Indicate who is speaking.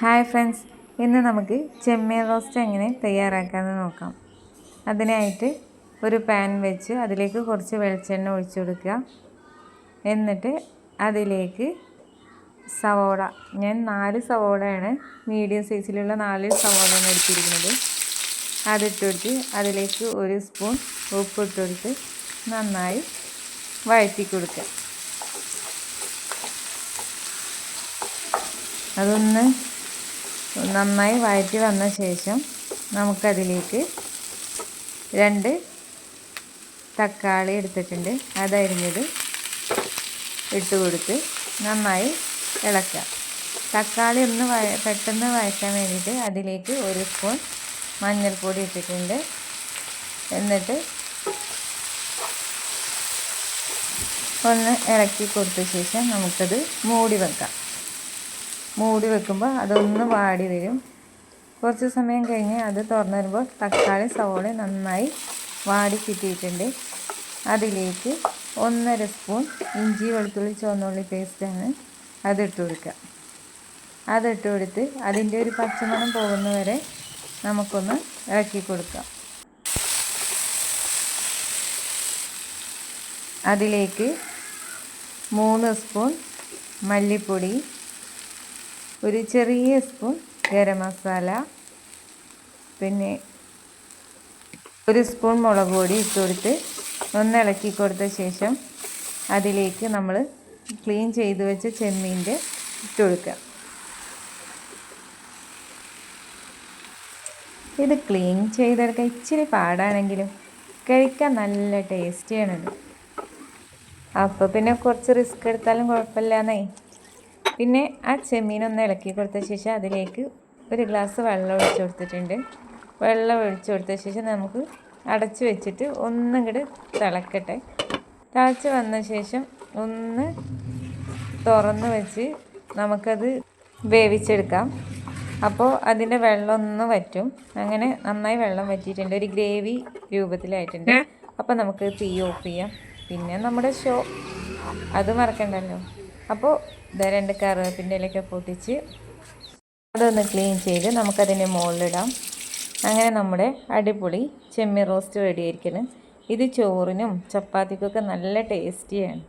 Speaker 1: Hi friends ഇന്ന് നമുക്ക് ചെമ്മീൻ roast എങ്ങനെ തയ്യാറാക്കാമെന്ന് നോക്കാം. അതിനായിട്ട് ഒരു പാൻ വെച്ച് അതിലേക്ക് കുറച്ച് വെളിച്ചെണ്ണ ഒഴിച്ചു കൊടുക്കുക. എന്നിട്ട് അതിലേക്ക് സവോള. ഞാൻ നാല് സവോളയാണ് മീഡിയം സൈസിലുള്ള നാല് സവോളയാണ് എടുത്തിരിക്കുന്നത്. അതിട്ട് കൊടുത്ത് അതിലേക്ക് ഒരു സ്പൂൺ ഉപ്പ് ഇട്ട് കൊടുത്ത് നന്നായി വഴറ്റി കൊടുക്കുക. അതൊന്ന് നന്നായി വഴറ്റി വന്ന ശേഷം നമുക്കതിലേക്ക് രണ്ട് തക്കാളി എടുത്തിട്ടുണ്ട്. അതരിഞ്ഞത് ഇട്ട് കൊടുത്ത് നന്നായി ഇളക്കാം തക്കാളി ഒന്ന് പെട്ടെന്ന് വഴറ്റാൻ വേണ്ടിയിട്ട് അതിലേക്ക് ഒരു സ്പൂൺ മഞ്ഞൾപ്പൊടി ഇട്ടിട്ടുണ്ട്. എന്നിട്ട് ഒന്ന് ഇളക്കി കൊടുത്ത ശേഷം നമുക്കത് മൂടി വെക്കാം. മൂടി വെക്കുമ്പോൾ അതൊന്ന് വാടി വരും. കുറച്ച് സമയം കഴിഞ്ഞ് അത് തുറന്നു വരുമ്പോൾ തക്കാളി സവോള നന്നായി വാടി കിട്ടിയിട്ടുണ്ട്. അതിലേക്ക് ഒന്നര സ്പൂൺ ഇഞ്ചി വെളുത്തുള്ളി ചുവന്നുള്ളി പേസ്റ്റാണ് അതിട്ട് കൊടുക്കുക. അതിട്ട് കൊടുത്ത് അതിന്റെ ഒരു പച്ചമണം പോകുന്നവരെ നമുക്കൊന്ന് ഇളക്കി കൊടുക്കാം. അതിലേക്ക് മൂന്ന് സ്പൂൺ മല്ലിപ്പൊടി ഒരു ചെറിയ സ്പൂൺ ഗരം മസാല പിന്നെ ഒരു സ്പൂൺ മുളക് പൊടി ഇട്ട് കൊടുത്ത് ഒന്ന് ഇളക്കി കൊടുത്ത ശേഷം അതിലേക്ക് നമ്മൾ ക്ലീൻ ചെയ്ത് വെച്ച ചെമ്മീന്റെ ഇട്ട് ഇത് ക്ലീൻ ചെയ്തെടുക്കാൻ ഇച്ചിരി പാടാണെങ്കിലും കഴിക്കാൻ നല്ല ടേസ്റ്റിയാണത്. അപ്പോൾ പിന്നെ കുറച്ച് റിസ്ക് എടുത്താലും കുഴപ്പമില്ല കുഴപ്പമില്ലാന്നേ. പിന്നെ ആ ചെമ്മീൻ ഒന്ന് ഇളക്കി കൊടുത്ത ശേഷം അതിലേക്ക് ഒരു ഗ്ലാസ് വെള്ളം ഒഴിച്ചു കൊടുത്തിട്ടുണ്ട്. വെള്ളം ഒഴിച്ചു കൊടുത്ത ശേഷം നമുക്ക് അടച്ചു വെച്ചിട്ട് ഒന്നും കൂടി തിളക്കട്ടെ. തിളച്ച് വന്ന ശേഷം ഒന്ന് തുറന്ന് വെച്ച് നമുക്കത് വേവിച്ചെടുക്കാം. അപ്പോൾ അതിന്റെ വെള്ളം ഒന്ന് വറ്റും. അങ്ങനെ നന്നായി വെള്ളം വറ്റിയിട്ടുണ്ട്. ഒരു ഗ്രേവി രൂപത്തിലായിട്ടുണ്ട്. അപ്പോൾ നമുക്ക് തീ ഓഫ് ചെയ്യാം. പിന്നെ നമ്മുടെ ഷോ അത് മറക്കണ്ടല്ലോ. അപ്പോൾ ഇത് രണ്ട് കറിവേപ്പിന്റെ ഇലയൊക്കെ പൊട്ടിച്ച് അതൊന്ന് ക്ലീൻ ചെയ്ത് നമുക്കതിന്റെ മുകളിലിടാം. അങ്ങനെ നമ്മുടെ അടിപൊളി ചെമ്മീൻ റോസ്റ്റ് റെഡി ആയിരിക്കണം. ഇത് ചോറിനും ചപ്പാത്തിക്കൊക്കെ നല്ല ടേസ്റ്റിയാണ്